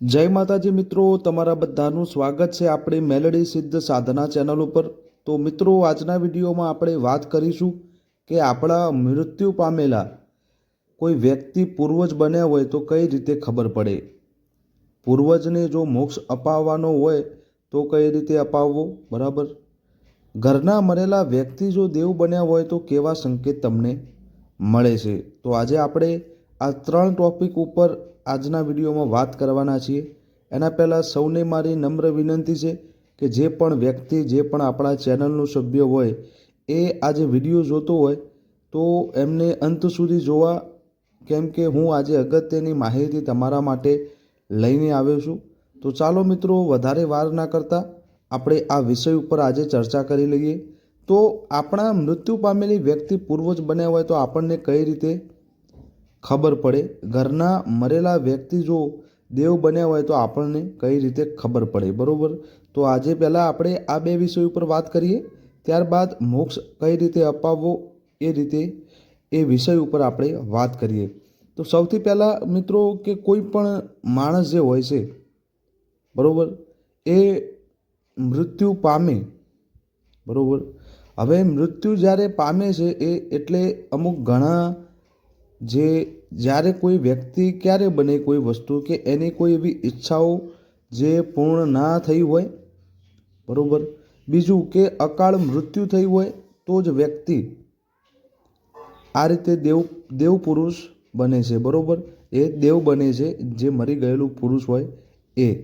જય માતાજી મિત્રો, તમારા બધાનું સ્વાગત છે આપણી મેલડી સિદ્ધ સાધના ચેનલ ઉપર. તો મિત્રો, આજના વિડીયોમાં આપણે વાત કરીશું કે આપણા મૃત્યુ પામેલા કોઈ વ્યક્તિ પૂર્વજ બન્યા હોય તો કઈ રીતે ખબર પડે? પૂર્વજને જો મોક્ષ અપાવવાનો હોય તો કઈ રીતે અપાવવો? બરાબર? ઘરના મરેલા વ્યક્તિ જો દેવ બન્યા હોય તો કેવા સંકેત તમને મળે છે? તો આજે આપણે આ ત્રણ ટોપિક ઉપર આજના વિડીયોમાં વાત કરવાના છીએ. એના પહેલાં સૌને મારી નમ્ર વિનંતી છે કે જે પણ વ્યક્તિ, જે પણ આપણા ચેનલનું સભ્ય હોય, એ આજે વીડિયો જોતો હોય, તો એમને અંત સુધી જોવા, કેમ કે હું આજે અગત્યની માહિતી તમારા માટે લઈને આવ્યો છું. તો ચાલો મિત્રો, વધારે વાર ના કરતા આપણે આ વિષય ઉપર આજે ચર્ચા કરી લઈએ. તો આપણા મૃત્યુ પામેલી વ્યક્તિ પૂર્વજ બન્યા હોય તો આપણને કઈ રીતે ખબર પડે. ઘરના મરેલા વ્યક્તિ જો દેવ બન્યા હોય તો આપણને કઈ રીતે ખબર પડે, બરાબર? તો આજે પહેલાં આપણે આ બે વિષય ઉપર વાત કરીએ. ત્યારબાદ મોક્ષ કઈ રીતે અપાવવો એ રીતે એ વિષય ઉપર આપણે વાત કરીએ. તો સૌથી પહેલાં મિત્રો કે કોઈ પણ માણસ જે હોય છે, બરાબર? એ મૃત્યુ પામે, બરાબર? હવે મૃત્યુ જ્યારે પામે છે એ એટલે અમુક ઘણા જે જ્યારે કોઈ વ્યક્તિ ક્યારે બને કોઈ વસ્તુ કે એની કોઈ એવી ઈચ્છાઓ જે પૂર્ણ ના થઈ હોય, બરાબર? બીજું કે અકાળ મૃત્યુ થઈ હોય તો જ વ્યક્તિ આ રીતે દેવ દેવ પુરુષ બને છે, બરાબર? એ દેવ બને છે, જે મરી ગયેલું પુરુષ હોય એ.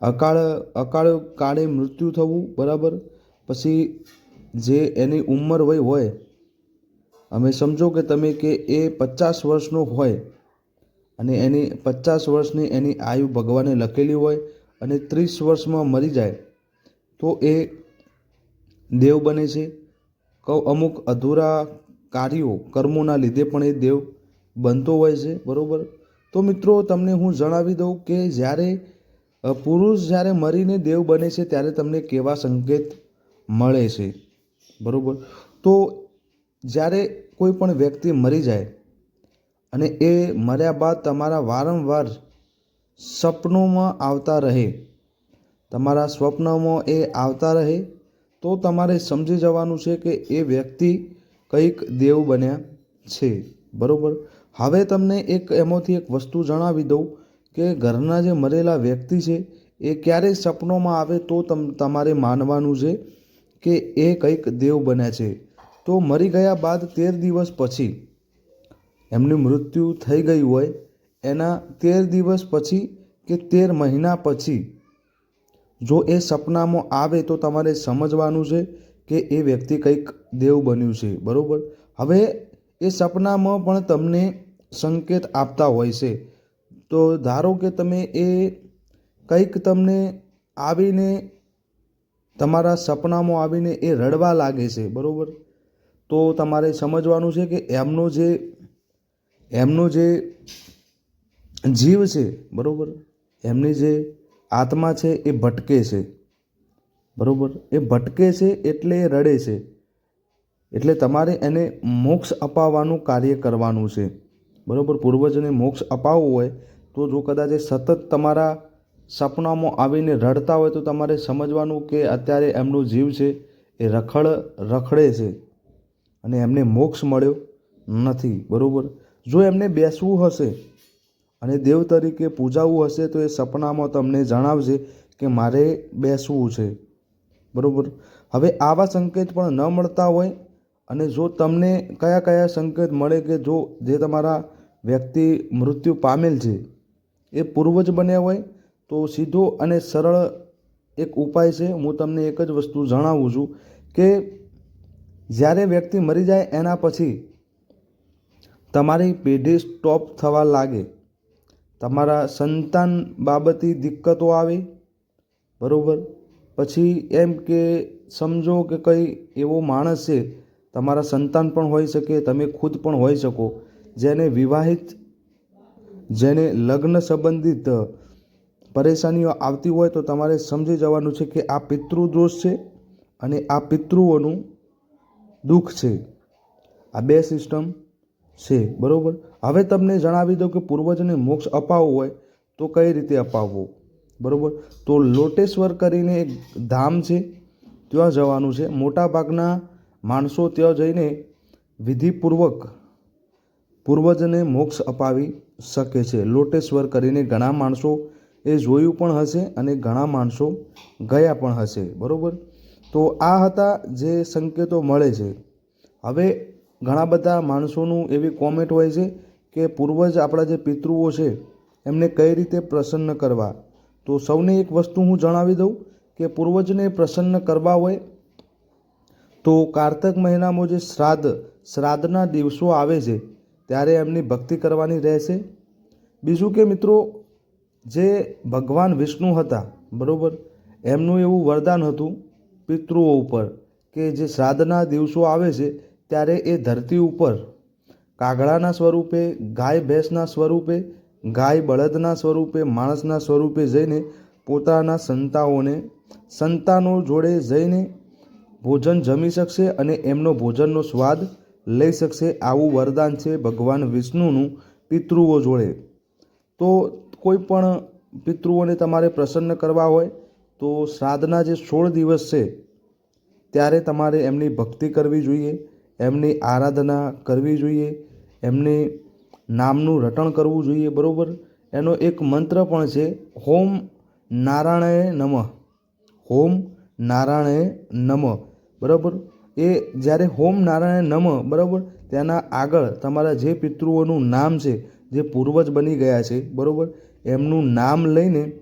અકાળ અકાળ કાળે મૃત્યુ થવું, બરાબર? પછી જે એની ઉંમર વય હોય અમે સમજો કે તમે કે એ પચાસ વર્ષનો હોય અને એની પચાસ વર્ષની એની આયુ ભગવાને લખેલી હોય અને ત્રીસ વર્ષમાં મરી જાય, તો એ દેવ બને છે. કહું અમુક અધૂરા કાર્યો, કર્મોના લીધે પણ એ દેવ બનતો હોય છે, બરાબર? તો મિત્રો, તમને હું જણાવી દઉં કે જ્યારે પુરુષ જ્યારે મરીને દેવ બને છે, ત્યારે તમને કેવા સંકેત મળે છે, બરાબર? તો જ્યારે કોઈ પણ વ્યક્તિ મરી જાય અને એ મર્યા બાદ તમારા વારંવાર સપનોમાં આવતા રહે, તમારા સ્વપ્નમાં એ આવતા રહે, તો તમારે સમજી જવાનું છે કે એ વ્યક્તિ કંઈક દેવ બન્યા છે. બરાબર? હવે તમને એક એમાંથી એક વસ્તુ જણાવી દઉં કે ઘરના જે મરેલા વ્યક્તિ છે, એ ક્યારેય સપનોમાં આવે તો તમ, તમારે માનવાનું છે કે એ કંઈક દેવ બન્યા છે. તો મરી ગયા બાદ તેર દિવસ પછી એમનું મૃત્યુ થઈ ગયું હોય, એના તેર દિવસ પછી કે તેર મહિના પછી જો એ સપનામાં આવે તો તમારે સમજવાનું છે કે એ વ્યક્તિ કંઈક દેવ બન્યું છે, બરાબર? હવે એ સપનામાં પણ તમને સંકેત આપતા હોય છે. તો ધારો કે તમે એ કંઈક તમને આવીને તમારા સપનામાં આવીને એ રડવા લાગે છે, બરાબર? તો તમારે સમજવાનું છે કે એમનો જે એમનો જે જીવ છે, બરાબર? એમની જે આત્મા છે એ ભટકે છે. બરાબર? એ ભટકે છે એટલે એ રડે છે. એટલે તમારે એને મોક્ષ અપાવવાનું કાર્ય કરવાનું છે. બરાબર? પૂર્વજને મોક્ષ અપાવવું હોય તો જો કદાચ એ સતત તમારા સપનામાં આવીને રડતા હોય તો તમારે સમજવાનું કે અત્યારે એમનો જીવ છે એ રખડ, રખડે છે. અને એમને મોક્ષ મળ્યો નથી, બરાબર? જો એમને બેસવું હશે અને દેવ તરીકે પૂજાવું હશે, તો એ સપનામાં તમને જણાવશે કે મારે બેસવું છે, બરાબર? હવે આવા સંકેત પણ ન મળતા હોય અને જો તમને કયા કયા સંકેત મળે કે જો જે તમારા વ્યક્તિ મૃત્યુ પામેલ છે, એ પૂર્વજ બન્યા હોય, તો સીધો અને સરળ એક ઉપાય છે. હું તમને એક જ વસ્તુ જણાવું છું કે જ્યારે વ્યક્તિ મરી જાય એના પછી તમારી પેઢી સ્ટોપ થવા લાગે. તમારા સંતાન બાબતે દિક્કતો આવે, બરાબર? પછી એમ કે સમજો કે કંઈ એવો માણસ છે, તમારા સંતાન પણ હોઈ શકે, તમે ખુદ પણ હોઈ શકો. જેને વિવાહિત, જેને લગ્ન સંબંધિત પરેશાનીઓ આવતી હોય તો તમારે સમજી જવાનું છે કે આ પિતૃદોષ છે અને આ પિતૃઓનું દુઃખ છે. આ બે સિસ્ટમ છે, બરાબર? હવે તમને જણાવી દઉં કે પૂર્વજને મોક્ષ અપાવવો હોય તો કઈ રીતે અપાવવો, બરાબર? તો લોટેશ્વર કરીને એક ધામ છે, ત્યાં જવાનું છે. મોટાભાગના માણસો ત્યાં જઈને વિધિપૂર્વક પૂર્વજને મોક્ષ અપાવી શકે છે. લોટેશ્વર કરીને ઘણા માણસો એ જોયું પણ હશે અને ઘણા માણસો ગયા પણ હશે, બરાબર? તો આ હતા જે સંકેતો મળે છે. હવે ઘણા બધા માણસોનું એવી કોમેન્ટ હોય છે કે પૂર્વજ આપણા જે પિતૃઓ છે, એમને કઈ રીતે પ્રસન્ન કરવા? તો સૌને એક વસ્તુ હું જણાવી દઉં કે પૂર્વજને પ્રસન્ન કરવા હોય તો કારતક મહિનામાં જે શ્રાદ્ધ, શ્રાદ્ધના દિવસો આવે છે, ત્યારે એમની ભક્તિ કરવાની રહેશે. બીજું કે મિત્રો, જે ભગવાન વિષ્ણુ હતા, બરાબર, એમનું એવું વરદાન હતું પિતૃઓ ઉપર કે જે શ્રાદ્ધના દિવસો આવે છે, ત્યારે એ ધરતી ઉપર કાગડાના સ્વરૂપે, ગાય ભેંસના સ્વરૂપે, ગાય બળદના સ્વરૂપે, માણસના સ્વરૂપે જઈને પોતાના સંતાઓને, સંતાનો જોડે જઈને ભોજન જમી શકશે અને એમનો ભોજનનો સ્વાદ લઈ શકશે. આવું વરદાન છે ભગવાન વિષ્ણુનું પિતૃઓ જોડે. તો કોઈ પણ પિતૃઓને તમારે પ્રસન્ન કરવા હોય તો શ્રાદ્ધના જે સોળ દિવસ છે, ત્યારે તમારે એમની ભક્તિ કરવી જોઈએ, એમની આરાધના કરવી જોઈએ, એમની નામનું રટણ કરવું જોઈએ, બરાબર? એનો એક મંત્ર પણ છે, હોમ નારાયણે નમઃ. હોમ નારાયણે નમ, બરાબર? એ જ્યારે હોમ નારાયણ નમ બરાબર? તેના આગળ તમારા જે પિતૃઓનું નામ છે, જે પૂર્વજ બની ગયા છે, બરાબર? એમનું નામ લઈને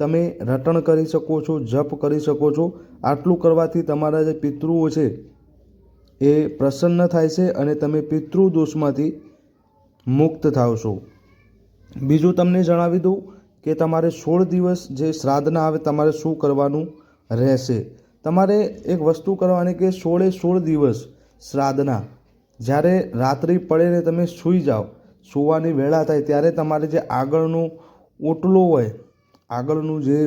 તમે રટણ કરી શકો છો, જપ કરી શકો છો. આટલું કરવાથી તમારા જે પિતૃઓ છે, એ પ્રસન્ન થાય છે અને તમે પિતૃ દોષમાંથી મુક્ત થાવ છો. બીજું તમને જણાવી દઉં કે તમારે સોળ દિવસ જે શ્રાદ્ધના આવે, તમારે શું કરવાનું રહેશે? તમારે એક વસ્તુ કરવાની કે સોળે સોળ દિવસ શ્રાદ્ધના. જ્યારે રાત્રિ પડે ને તમે સૂઈ જાઓ, સૂવાની વેળા થાય, ત્યારે તમારે જે આગળનું ઓટલો હોય આગળનું જે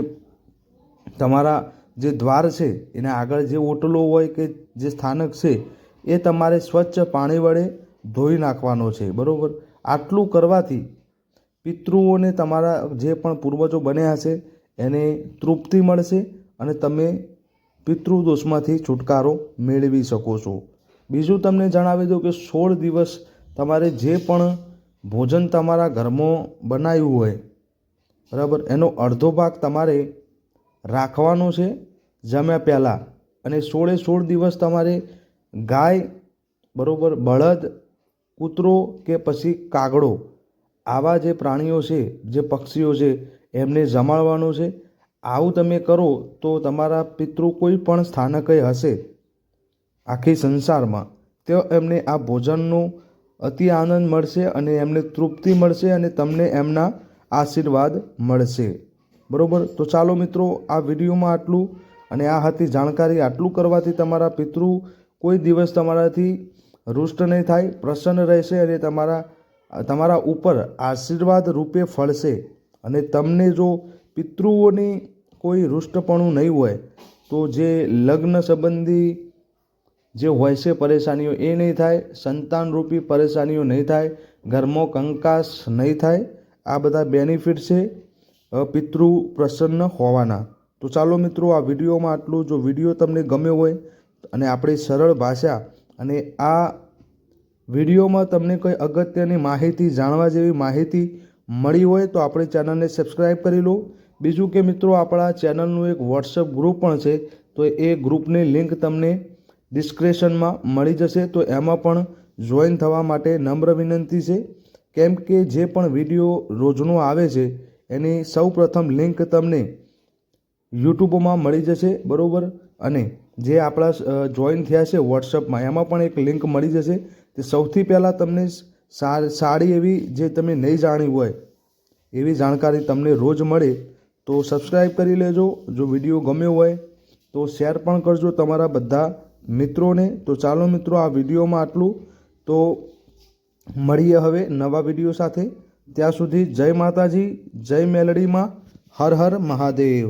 તમારા જે દ્વાર છે, એના આગળ જે ઓટલો હોય કે જે સ્થાનક છે, એ તમારે સ્વચ્છ પાણી વડે ધોઈ નાખવાનો છે, બરાબર? આટલું કરવાથી પિતૃઓને તમારા જે પણ પૂર્વજો બન્યા હશે, એને તૃપ્તિ મળશે અને તમે પિતૃદોષમાંથી છુટકારો મેળવી શકો છો. બીજું તમને જણાવી દઉં કે સોળ દિવસ તમારે જે પણ ભોજન તમારા ઘરમાં બનાવ્યું હોય બરાબર? એનો અડધો ભાગ તમારે રાખવાનો છે જમ્યા પહેલાં. અને સોળે સોળ દિવસ તમારે ગાય, બરાબર, બળદ, કૂતરો કે પછી કાગડો, આવા જે પ્રાણીઓ છે, જે પક્ષીઓ છે, એમને જમાડવાનો છે. આવું તમે કરો તો તમારા પિતૃ કોઈ પણ સ્થાનકે હશે આખી સંસારમાં. તો એમને આ ભોજનનો અતિ આનંદ મળશે અને એમને તૃપ્તિ મળશે અને તમને એમના આશીર્વાદ મળશે. બરાબર? તો ચાલો મિત્રો, આ વિડીયોમાં આટલું અને આ હતી જાણકારી. આટલું કરવાથી તમારા પિતૃ કોઈ દિવસ તમારાથી રુષ્ટ નહીં થાય, પ્રસન્ન રહેશે અને તમારા તમારા ઉપર આશીર્વાદ રૂપે ફળશે. અને તમને જો પિતૃઓની કોઈ રુષ્ટપણું નહીં હોય, તો જે લગ્ન સંબંધી જે હોય છે પરેશાનીઓ એ નહીં થાય, સંતાનરૂપી પરેશાનીઓ નહીં થાય, ઘરમાં કંકાસ નહીં થાય આ બધા બેનિફિટ છે પિતૃ પ્રસન્ન હોવાના. તો ચાલો મિત્રો, આ વિડીયોમાં આટલું. જો વીડિયો તમને ગમ્યો હોય અને આપણી સરળ ભાષા અને આ વિડીયોમાં તમને કોઈ અગત્યની માહિતી, જાણવા જેવી માહિતી મળી હોય તો આપણી ચેનલને સબસ્ક્રાઈબ કરી લો. બીજું કે મિત્રો, આપણા ચેનલનું એક વોટ્સઅપ ગ્રુપ પણ છે, તો એ ગ્રુપની લિંક તમને ડિસ્ક્રિપ્શનમાં મળી જશે. તો એમાં પણ જોઈન થવા માટે નમ્ર વિનંતી છે. કેમ કે જે પણ વીડિયો રોજનો આવે છે, એની સૌ પ્રથમ લિંક તમને યુટ્યુબમાં મળી જશે, બરાબર? અને જે આપણા જોઈન થયા છે વોટ્સઅપમાં, એમાં પણ એક લિંક મળી જશે. તે સૌથી પહેલાં તમને સારી એવી જે તમે નહીં જાણી હોય, એવી જાણકારી તમને રોજ મળે, તો સબસ્ક્રાઈબ કરી લેજો. જો વીડિયો ગમ્યો હોય, તો શેર પણ કરજો તમારા બધા મિત્રોને. તો ચાલો મિત્રો, આ વિડીયોમાં આટલું. તો મળીએ હવે નવા વીડિયો સાથે. ત્યાં સુધી જય માતાજી જય મેલડીમાં હર હર મહાદેવ.